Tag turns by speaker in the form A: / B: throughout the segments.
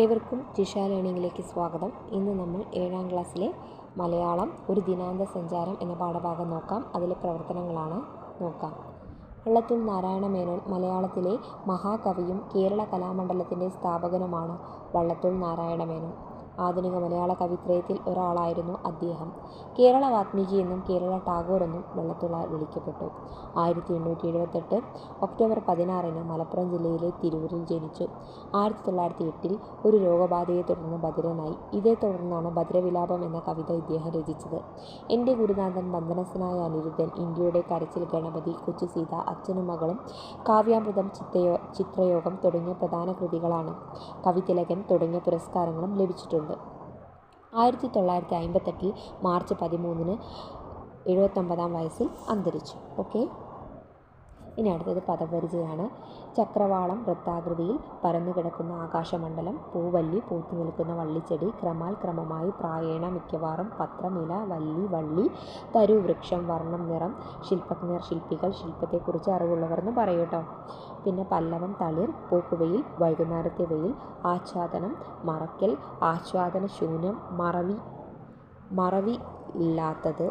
A: ഏവർക്കും ജിഷ ലേണിംഗിലേക്ക് സ്വാഗതം. ഇന്ന് നമ്മൾ ഏഴാം ക്ലാസ്സിലെ മലയാളം ഒരു ദിനാന്ത സഞ്ചാരം എന്ന പാഠഭാഗം നോക്കാം. അതിലെ പ്രവർത്തനങ്ങളാണ് നോക്കാം. വെള്ളത്തുൾ നാരായണ മേനോൻ മലയാളത്തിലെ മഹാകവിയും കേരള കലാമണ്ഡലത്തിന്റെ സ്ഥാപകനുമാണ് വള്ളത്തോൾ നാരായണ മേനോൻ. ആധുനിക മലയാള കവിത്രയത്തിൽ ഒരാളായിരുന്നു അദ്ദേഹം. കേരള വാത്മീകി എന്നും കേരള ടാഗോർ എന്നും വെള്ളത്തുള്ള വിളിക്കപ്പെട്ടു. ആയിരത്തി എണ്ണൂറ്റി എഴുപത്തെട്ട് ഒക്ടോബർ പതിനാറിന് മലപ്പുറം ജില്ലയിലെ തിരൂരിൽ ജനിച്ചു. ആയിരത്തി തൊള്ളായിരത്തി എട്ടിൽ ഒരു രോഗബാധയെ തുടർന്ന് ബധിരനായി ഇതേ തുടർന്നാണ് ഭദ്രവിലാപം എന്ന കവിത ഇദ്ദേഹം രചിച്ചത്. എന്റെ ഗുരുനാഥൻ ബന്ധനസ്ഥനായ അനിരുദ്ധൻ ഇന്ത്യയുടെ കരച്ചിൽ ഗണപതി കൊച്ചു സീത അച്ഛനും മകളും കാവ്യാമൃതം ചിത്തയോ ചിത്രയോഗം തുടങ്ങിയ പ്രധാന കൃതികളാണ്. കവിതിലകൻ തുടങ്ങിയ പുരസ്കാരങ്ങളും ലഭിച്ചിട്ടുണ്ട്. ആയിരത്തി തൊള്ളായിരത്തി അമ്പത്തെട്ടിൽ മാർച്ച് പതിമൂന്നിന് എഴുപത്തൊമ്പതാം വയസ്സിൽ അന്തരിച്ചു. ഓക്കെ? ഇനി അടുത്തത് പദപരിചയമാണ് ചക്രവാളം വൃത്താകൃതിയിൽ പരന്നു കിടക്കുന്ന ആകാശമണ്ഡലം പൂവല്ലി പൂത്തു നിൽക്കുന്ന വള്ളിച്ചെടി ക്രമാൽ ക്രമമായി പ്രായേണ മിക്കവാറും പത്രമില വല്ലി വള്ളി തരു വൃക്ഷം വർണം നിറം ശില്പജ്ഞർ ശില്പികൾ ശില്പത്തെക്കുറിച്ച് അറിവുള്ളവർ എന്ന് പറയൂട്ടോ പിന്നെ പല്ലവം തളിർ പൂക്കുവയിൽ വൈകുന്നേരത്തെ വെയിൽ ആച്ഛാദനം മറയ്ക്കൽ ആച്ഛാദന ശൂന്യം മറവി മറവി ഇല്ലാത്തത്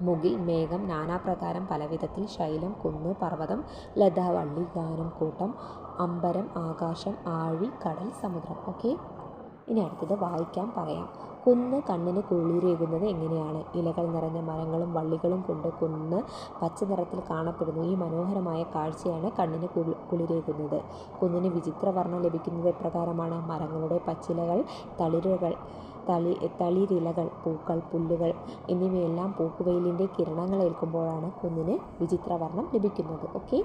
A: മുകിൽ മേഘം നാനാപ്രകാരം പലവിധത്തിൽ ശൈലം കുന്ന് പർവതം ലതാവള്ളി ഗാനം കൂട്ടം അമ്പരം ആകാശം ആഴി കടൽ സമുദ്രം. ഓക്കെ? ഇനി അടുത്തത് വായിക്കാൻ പറയാം. കുന്ന് കണ്ണിന് കുളിരേകുന്നത് എങ്ങനെയാണ്? ഇലകൾ നിറഞ്ഞ മരങ്ങളും വള്ളികളും കൊണ്ട് കുന്ന് പച്ച നിറത്തിൽ കാണപ്പെടുന്നു. ഈ മനോഹരമായ കാഴ്ചയാണ് കണ്ണിന് കുളി കുളിരേകുന്നത്. കുന്നിന് വിചിത്ര വർണം ലഭിക്കുന്നത് എപ്രകാരമാണ്? മരങ്ങളുടെ പച്ചിലകൾ തളിരുകൾ തളി തളിരിലകൾ പൂക്കൾ പുല്ലുകൾ എന്നിവയെല്ലാം പൂക്കുവെയിലിന്റെ കിരണങ്ങൾ ഏൽക്കുമ്പോഴാണ് കുന്നിന് വിചിത്രവർണം ലഭിക്കുന്നത്. ഓക്കെ?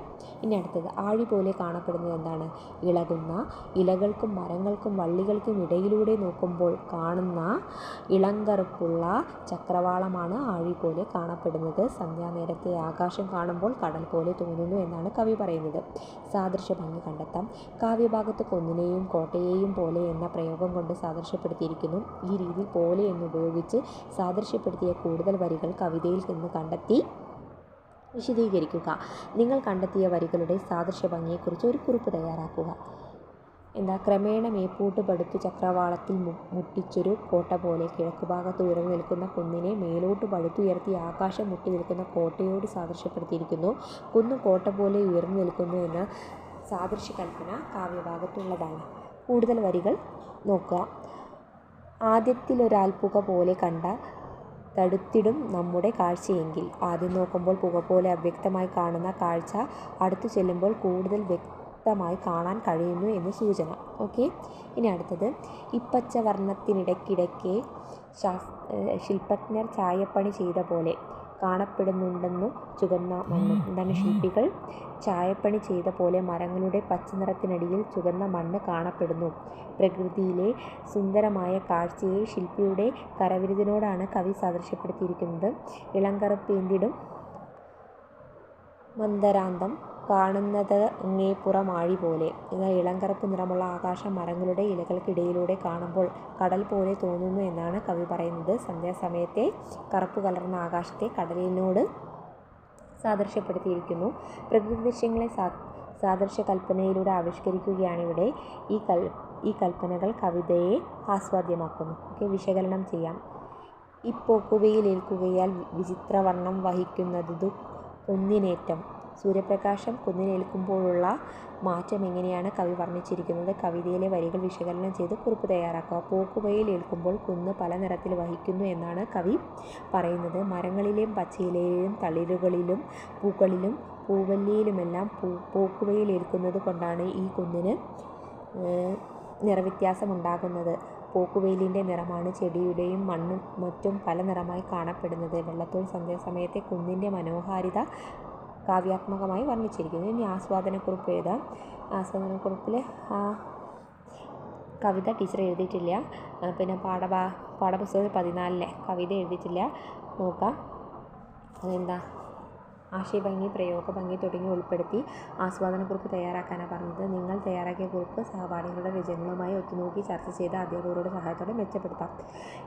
A: ഇനി അടുത്തത്. ആഴി പോലെ കാണപ്പെടുന്നത് എന്താണ്? ഇളകുന്ന ഇലകൾക്കും മരങ്ങൾക്കും വള്ളികൾക്കും ഇടയിലൂടെ നോക്കുമ്പോൾ കാണുന്ന ഇളങ്കറുപ്പുള്ള ചക്രവാളമാണ് ആഴി പോലെ കാണപ്പെടുന്നത്. സന്ധ്യാനേരത്തെ ആകാശം കാണുമ്പോൾ കടൽ പോലെ തോന്നുന്നു എന്നാണ് കവി പറയുന്നത്. സാദൃശ്യ ഭംഗി കണ്ടെത്താം. കാവ്യഭാഗത്ത് കൊന്നിനെയും കോട്ടയെയും പോലെ എന്ന പ്രയോഗം കൊണ്ട് സാദൃശ്യപ്പെടുത്തിയിരിക്കുന്നു. രീതി പോലെ എന്നുപയോഗിച്ച് സാദൃശ്യപ്പെടുത്തിയ കൂടുതൽ വരികൾ കവിതയിൽ നിന്ന് കണ്ടെത്തി വിശദീകരിക്കുക. നിങ്ങൾ കണ്ടെത്തിയ വരികളുടെ സാദൃശ്യ ഭംഗിയെക്കുറിച്ച് ഒരു കുറിപ്പ് തയ്യാറാക്കുക. എന്താ? ക്രമേണ മേപ്പൂട്ട് പടുത്തു ചക്രവാളത്തിൽ മുട്ടിച്ചൊരു കോട്ട പോലെ കിഴക്കുഭാഗത്ത് ഉയർന്നു നിൽക്കുന്ന കുന്നിനെ മേലോട്ട് പടുത്തുയർത്തി ആകാശം മുട്ടി നിൽക്കുന്ന കോട്ടയോട് സാദൃശ്യപ്പെടുത്തിയിരിക്കുന്നു. കുന്ന് കോട്ട പോലെ ഉയർന്നു നിൽക്കുന്നു എന്ന സാദൃശ്യകൽപ്പന കാവ്യഭാഗത്തുള്ളതാണ്. കൂടുതൽ വരികൾ നോക്കുക. ആദ്യത്തിലൊരാൽപ്പുക പോലെ കണ്ട തടുത്തിടും നമ്മുടെ കാഴ്ചയെങ്കിൽ. ആദ്യം നോക്കുമ്പോൾ പുക പോലെ അവ്യക്തമായി കാണുന്ന കാഴ്ച അടുത്തു ചെല്ലുമ്പോൾ കൂടുതൽ വ്യക്തമായി കാണാൻ കഴിയുന്നു എന്ന് സൂചന. ഓക്കെ? ഇനി അടുത്തത്. ഇപ്പച്ച വർണത്തിനിടയ്ക്കിടയ്ക്ക് ശാസ് ശില്പജ്ഞർ ചായപ്പണി ചെയ്ത പോലെ കാണപ്പെടുന്നുണ്ടെന്നു ചുവന്ന മണ്ണ് എന്താണ് ശില്പികൾ ചായപ്പണി ചെയ്ത പോലെ മരങ്ങളുടെ പച്ചനിറത്തിനടിയിൽ ചുവന്ന മണ്ണ് കാണപ്പെടുന്നു. പ്രകൃതിയിലെ സുന്ദരമായ കാഴ്ചയെ ശില്പിയുടെ കരവിരുതിനോടാണ് കവി സാദൃശ്യപ്പെടുത്തിയിരിക്കുന്നത്. ഇളങ്കറുപ്പേന്തിടും മന്ദരാന്തം. കാണുന്നത് അങ്ങേപ്പുറം ആഴി പോലെ. എന്നാൽ ഇളങ്കറുപ്പ് നിറമുള്ള ആകാശം മരങ്ങളുടെ ഇലകൾക്കിടയിലൂടെ കാണുമ്പോൾ കടൽ പോലെ തോന്നുന്നു എന്നാണ് കവി പറയുന്നത്. സന്ധ്യാസമയത്തെ കറുപ്പ് കലർന്ന ആകാശത്തെ കടലിനോട് സാദൃശ്യപ്പെടുത്തിയിരിക്കുന്നു. കൽപ്പനയിലൂടെ ആവിഷ്കരിക്കുകയാണ് ഇവിടെ. ഈ ഈ കൽപ്പനകൾ കവിതയെ ആസ്വാദ്യമാക്കുന്നു. വിശകലനം ചെയ്യാം. ഇപ്പോക്കുവയിലേൽക്കുകയാൽ വിചിത്രവർണം വഹിക്കുന്നതു കുന്നിനേറ്റം. സൂര്യപ്രകാശം കുന്നിനേൽക്കുമ്പോഴുള്ള മാറ്റം എങ്ങനെയാണ് കവി വർണിച്ചിരിക്കുന്നത്? കവിതയിലെ വരികൾ വിശകലനം ചെയ്ത് കുറിപ്പ് തയ്യാറാക്കുക. പോക്കുവയിൽ ഏൽക്കുമ്പോൾ കുന്ന് പല നിറത്തിൽ വഹിക്കുന്നു എന്നാണ് കവി പറയുന്നത്. മരങ്ങളിലെയും പച്ചയിലയിലും തളിരുകളിലും പൂക്കളിലും പൂവല്ലിയിലുമെല്ലാം പൂ പോക്കുവയിൽ ഏൽക്കുന്നത് കൊണ്ടാണ് ഈ കുന്നിന് നിറവ്യത്യാസം ഉണ്ടാകുന്നത് പോക്കുവെയിലിന്റെ നിറമാണ് ചെടിയുടെയും മണ്ണും മറ്റും പല നിറമായി കാണപ്പെടുന്നത്. വെള്ളത്തോൾ സന്ധ്യാസമയത്തെ കുന്നിന്റെ മനോഹാരിത കാവ്യാത്മകമായി വർണിച്ചിരിക്കുന്നു. ഇനി ആസ്വാദനക്കുറിപ്പ് എഴുതാം. ആസ്വാദനക്കുറിപ്പിൽ കവിത ടീച്ചർ എഴുതിയിട്ടില്ല. പിന്നെ പാഠഭാ പാഠപുസ്തകത്തിൽ പതിനാലിലെ കവിത എഴുതിയിട്ടില്ല. നോക്കാം. അതെന്താ? ആശയഭംഗി പ്രയോഗഭംഗി തുടങ്ങി ഉൾപ്പെടുത്തി ആസ്വാദനക്കുറിപ്പ് തയ്യാറാക്കാനാണ് പറഞ്ഞത്. നിങ്ങൾ തയ്യാറാക്കിയ കുറിപ്പ് സഹപാഠികളുടെ രചനകളുമായി ഒത്തുനോക്കി ചർച്ച ചെയ്ത് അധ്യാപകരുടെ സഹായത്തോടെ മെച്ചപ്പെടുത്താം.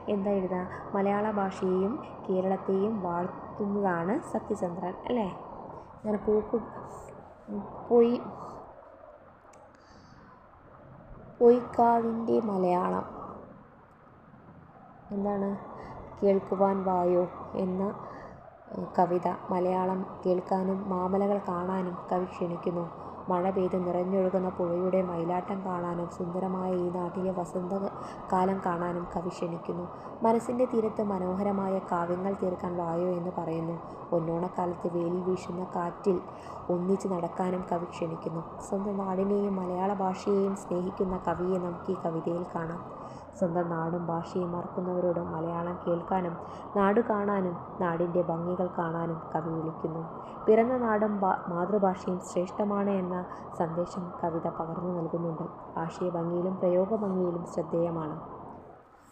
A: എന്താ എഴുതുക? മലയാള ഭാഷയെയും കേരളത്തെയും വാഴ്ത്തുന്നതാണ് സത്യചന്ദ്രൻ അല്ലേ? അങ്ങനെ പോക്ക്. പോയി. പൊയ്ക്കാവിന്റെ മലയാളം. എന്താണ്? കേൾക്കുവാൻ വായോ എന്ന കവിത. മലയാളം കേൾക്കാനും മാമലകൾ കാണാനും കവി ക്ഷണിക്കുന്നു. മഴ പെയ്ത് നിറഞ്ഞൊഴുകുന്ന പുഴയുടെ മയിലാട്ടം കാണാനും സുന്ദരമായ ഈ നാട്ടിലെ വസന്തകാലം കാണാനും കവി ക്ഷണിക്കുന്നു. മനസ്സിന്റെ തീരത്ത് മനോഹരമായ കാവ്യങ്ങൾ തീർക്കാൻ വായോ എന്ന് പറയുന്നു. ഒന്നോണക്കാലത്ത് വേലി വീശുന്ന കാറ്റിൽ ഒന്നിച്ച് നടക്കാനും കവി ക്ഷണിക്കുന്നു. സ്വന്തം നാടിനെയും മലയാള ഭാഷയെയും സ്നേഹിക്കുന്ന കവിയെ നമുക്ക് ഈ കവിതയിൽ കാണാം. സ്വന്തം നാടും ഭാഷയും മറക്കുന്നവരോട് മലയാളം കേൾക്കാനും നാട് കാണാനും നാടിന്റെ ഭംഗികൾ കാണാനും കവി വിളിക്കുന്നു. പിറന്ന നാടും മാതൃഭാഷയും ശ്രേഷ്ഠമാണ് എന്ന സന്ദേശം കവിത പകർന്നു നൽകുന്നുണ്ട്. ആശയ ഭംഗിയിലും പ്രയോഗ ഭംഗിയിലും ശ്രദ്ധേയമാണ്.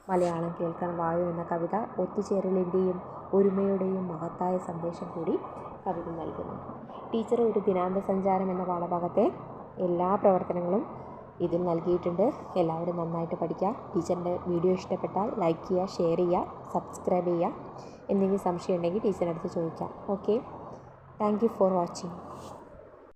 A: മലയാളം കേൾക്കാൻ വായു എന്ന കവിത ഒത്തുചേരലിന്റെയും ഒരുമയുടെയും മഹത്തായ സന്ദേശം കൂടി കവിത നൽകുന്നു. ടീച്ചർ ഒരു ദിനാന്ത സഞ്ചാരം എന്ന പാഠഭാഗത്തെ എല്ലാ പ്രവർത്തനങ്ങളും ഇതിൽ നൽകിയിട്ടുണ്ട്. എല്ലാവരും നന്നായിട്ട് പഠിക്കുക. ടീച്ചറിന്റെ വീഡിയോ ഇഷ്ടപ്പെട്ടാൽ ലൈക്ക് ചെയ്യുക ഷെയർ ചെയ്യുക സബ്സ്ക്രൈബ് ചെയ്യുക. എന്തെങ്കിലും സംശയം ഉണ്ടെങ്കിൽ ടീച്ചറിന്റെ അടുത്ത് ചോദിക്കാം. Okay? Thank you for watching.